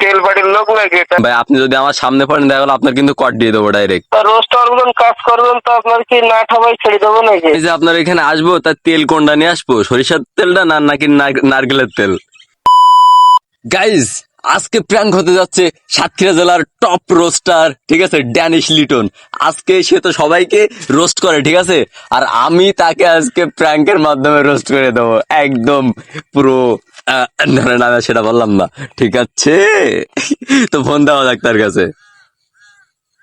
তেল বাড়ির লোক নাকি এটা? ভাই আপনি যদি আমার সামনে পড়েন দেখা গেলো আপনার কিন্তু কট দিয়ে দেবো ডাইরেক্ট রোস্ট করবেন কাজ করবেন তো আপনার কি না ঠাবাই ছেড়ে দেবো নাকি? এই যে আপনার এখানে আসব তার তেল কোনটা নিয়ে আসব? সরিষার তেলটা না নাকি নার- নারকেলের তেল? গাইজ আজকে প্র্যাঙ্ক হতে যাচ্ছে সাতক্ষীরা জেলার টপ রোস্টার ঠিক আছে ড্যানিশ লিটন আজকে সে তো সবাইকে রোস্ট করে ঠিক আছে? আর আমি তাকে আজকে প্র্যাঙ্কের মাধ্যমে রোস্ট করে দেবো। একদম পুরো ধরেন আমি সেটা বললাম না। ঠিক আছে? তো ফোন দেওয়া যাক তার কাছে।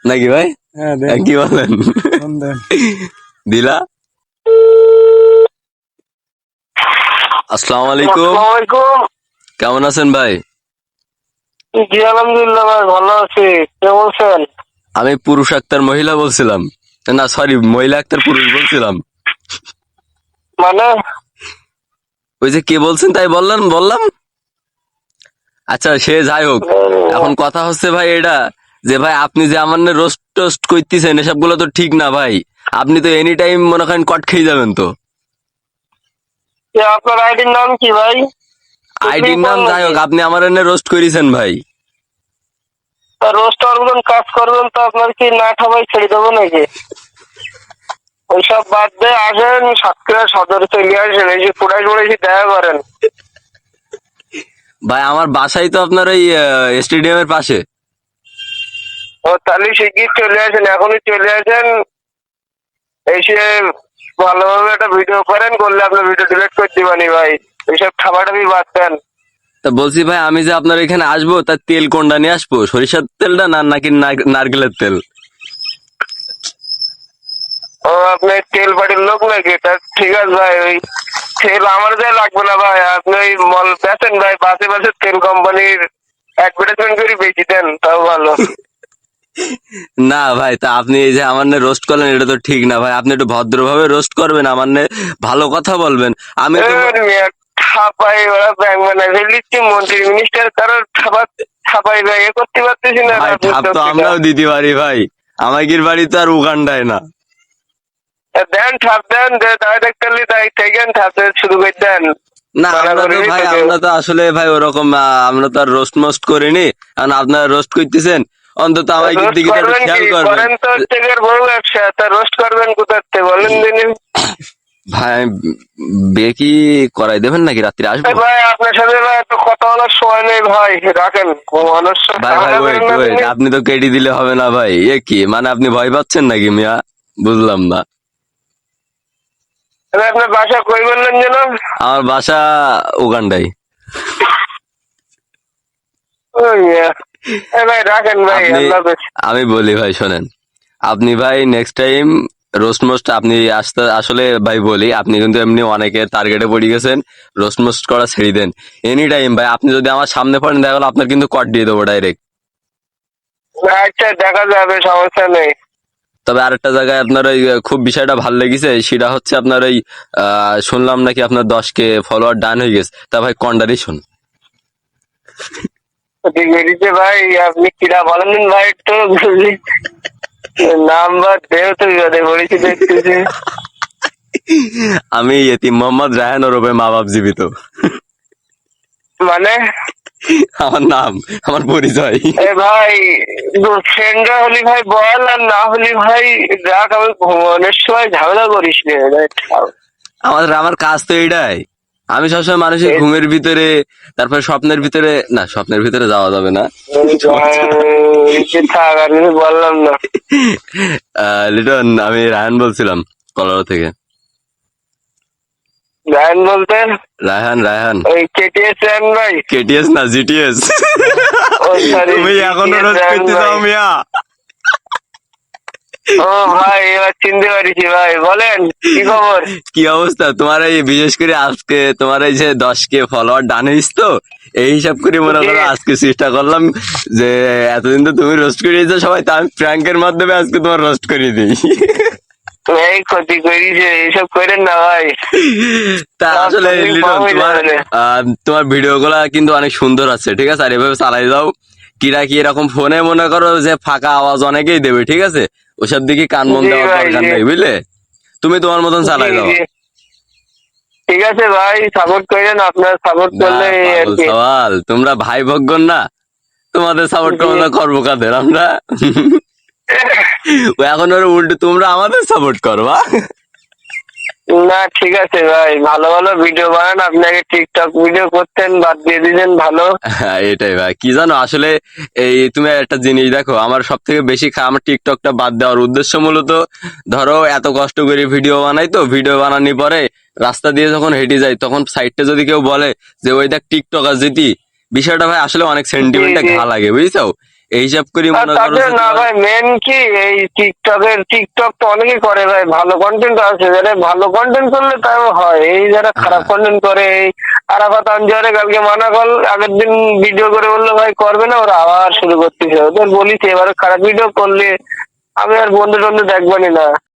নাকি ভাই? হ্যাঁ কি বলেন? দিলা? আসসালামু আলাইকুম। আসসালামাইকুম কেমন আছেন ভাই? জি আলহামদুলিল্লাহ ভাই ভালো আছি। কে বলছেন আমি পুরুষ আক্তার মহিলা বলছিলাম। না সরি মহিলা আক্তার পুরুষ বলছিলাম। মানে? ওই যে কে বলছেন তাই বললাম বললাম। আচ্ছা সে যাই হোক। এখন কথা হচ্ছে ভাই এটা যে ভাই আপনি যে আমার রোস্ট টোস্ট করতেছেন এসবগুলো তো ঠিক না ভাই। আপনি তো এনি টাইম মনে করেন কট খেয়ে যাবেন তো। আপনার আইডির নাম কি ভাই? আইডির নাম যাই হোক আপনি আমার এনে রোস্ট করেছেন ভাই। রোস্ট করবেন কাজ করবেন তো আপনার কি না ঠাবাই ছেড়ে দেবো নাকি? ওইসব বাদ দিয়ে আসেন সাতক্ষীরা সদর চলে আসেন এই যে পুরাই পড়েছি দেখা করেন? ভাই আমার বাসাই তো আপনার ওই স্টেডিয়ামের পাশে। ও তাহলে শিগগির চলে আসেন এখনই চলে আসেন। এসে ভালোভাবে একটা ভিডিও করেন করলে আপনার ভিডিও ডিলিট করে দিবানি ভাই। এইসব খাবারটাবি বাদ দেন। তা বলছি ভাই আমি যে আপনার এখানে আসব তার তেল কোনটা নিয়ে আসব? সরিষার তেলটা না নাকি নারকেলের তেল? ও আপনি তেল পাটির লোক নাকি? তা ঠিক আছে ভাই ওই তেল আমার যে লাগবে না ভাই। আপনি ওই মল বেচেন ভাই বাসে বাসে তেল কোম্পানির অ্যাডভার্টাইজমেন্ট করে বেশি দেন তাও ভালো। না ভাই তা আপনি এই যে আমার রোস্ট করলেন এটা তো ঠিক না ভাই। আপনি একটু ভদ্রভাবে রোস্ট করবেন আমার ভালো কথা বলবেন। আমি ছাপাই ওরা ব্যাংক ম্যানেজার লিখছি মন্ত্রী মিনিস্টার কারোর ছাপা ছাপাই ভাই এ করতে পারতেছি না। ভাই তো আমরাও দিতে পারি ভাই। আমাগির বাড়ি তো আর উগান্ডায় না। দেন ঠাপ দেন তাই দেখতে তাই থেকে ঠাপ শুরু করে দেন। না আমরা তো ভাই আমরা তো আসলে ভাই ওরকম আমরা তো আর রোস্ট মোস্ট করিনি। কারণ আপনারা রোস্ট করতেছেন? অন্তত দিকে করবেন খেয়াল করবেন। তো বড় ব্যবসা। তা রোস্ট করবেন কোথার থেকে? বলেন দিন। ভাই বিয়ে কি করাই দেবেন নাকি? রাত্রে আসব? ভাই আপনার সাথে এত কথা বলার সময় নেই ভাই রাখেন। ভাই ভাই ওয়েট ওয়েট আপনি তো কেটে দিলে হবে না ভাই। এ কি মানে আপনি ভয় পাচ্ছেন নাকি মিয়া? বুঝলাম না। আপনার বাসা কই বললেন যেন? আমার বাসা ভাই রাখেন ভাই। আমি বলি ভাই শোনেন। আপনি ভাই নেক্সট টাইম রোস্ট মোস্ট আপনি আসতে আসলে ভাই বলি আপনি কিন্তু এমনি অনেকের টার্গেটে পড়ে গেছেন রোস্টমোস্ট করা ছেড়ে দেন। এনি টাইম ভাই আপনি যদি আমার সামনে পড়েন দেখা গেলো আপনার কিন্তু কট দিয়ে দেবো ডাইরেক্ট আচ্ছা দেখা যাবে সমস্যা নেই। তবে আরেকটা জায়গায় আপনার ওই খুব বিষয়টা ভালো লেগেছে সেটা হচ্ছে আপনার ওই শুনলাম নাকি আপনার দশ কে ফলোয়ার ডান হয়ে গেছে। তা ভাই কন্ডারই শুন ভাই আপনি কিরা বলেন ভাই একটু? নাম্বার দেও তো বিপদে পড়েছি দেখতেছি। আমি এতিম মোহাম্মদ রায়হান ওরফে মা বাপ জীবিত। মানে? আমার নাম আমার পরিচয়। এ ভাই ফ্রেন্ডরা হলি ভাই বল আর না হলি ভাই দেখ আমি ঘুমানোর সময় ঝামেলা করিস রে আমার আমার কাজ তো এটাই আমি সবসময় মানুষের ঘুমের ভিতরে তারপরে স্বপ্নের ভিতরে না স্বপ্নের ভিতরে যাওয়া যাবে না। বললাম না লিটন আমি রায়হান বলছিলাম কলার থেকে। গায়ন বলতে? রায়হান রায়হান ওই কেটিএস রায়ন ভাই। কেটিএস না জিটিএস তুমি এখনও রোজ করতে যাও মিয়া। ও ভাই এবার চিনতে পারিছি ভাই বলেন কি খবর? কি অবস্থা? তোমার এই বিশেষ করে আজকে তোমার এই যে দশ কে ফলোয়ার ডানিস তো এই হিসাব করে মনে করো আজকে চেষ্টা করলাম যে এতদিন তো তুমি রোস্ট করে দিয়েছ সবাই প্র্যাঙ্কের মাধ্যমে আজকে তোমার রোস্ট করে দিই। এই ক্ষতি করিছে এইসব করেন না ভাই। তা আসলে লিটন তোমার তোমার ভিডিও গুলা কিন্তু অনেক সুন্দর আছে ঠিক আছে? আর এভাবে চালাই যাও কিরা কি এরকম ফোনে মনে করো যে ফাঁকা আওয়াজ অনেকেই দেবে ঠিক আছে? ওসব দিকে কান মন দেওয়ার দরকার নাই বুঝলে? তুমি তোমার মতন চালাই দাও। ঠিক আছে ভাই সাপোর্ট করেন আপনার সাপোর্ট করলে সওয়াল তোমরা ভাই ভগ্ন না। তোমাদের সাপোর্ট করব না করব কাদের আমরা? এখন ওর উল্টো তোমরা আমাদের সাপোর্ট করবা না ঠিক আছে ভাই। ভালো ভালো ভিডিও বানান আপনি আগে টিকটক ভিডিও করতেন বাদ দিয়ে দিলেন ভালো। হ্যাঁ এটাই ভাই। কি জানো আসলে এই তুমি একটা জিনিস দেখো আমার সব থেকে বেশি আমার টিকটকটা বাদ দেওয়ার উদ্দেশ্য মূলত ধরো এত কষ্ট করে ভিডিও বানাই তো ভিডিও বানানোর পরে রাস্তা দিয়ে যখন হেঁটে যাই তখন সাইডটা যদি কেউ বলে যে ওই দেখ টিকটক আর যেতি বিষয়টা ভাই আসলে অনেক সেন্টিমেন্টে জি, জি। ঘা লাগে বুঝছ? এই হিসাব করি মনে করো না ভাই মেন কি এই টিকটকের টিকটক তো অনেকেই করে ভাই ভালো কন্টেন্ট আছে যারা ভালো কন্টেন্ট করলে তাও হয়। এই যারা খারাপ হ্যাঁ। কন্টেন্ট করে এই আরাফাত আনজারে কালকে মানা কল আগের দিন ভিডিও করে বলল ভাই করবে না ওরা আবার শুরু করতেছে। ওদের বলিস এবারে খারাপ ভিডিও করলে আমি আর বন্ধু টন্ধু দেখবানি না।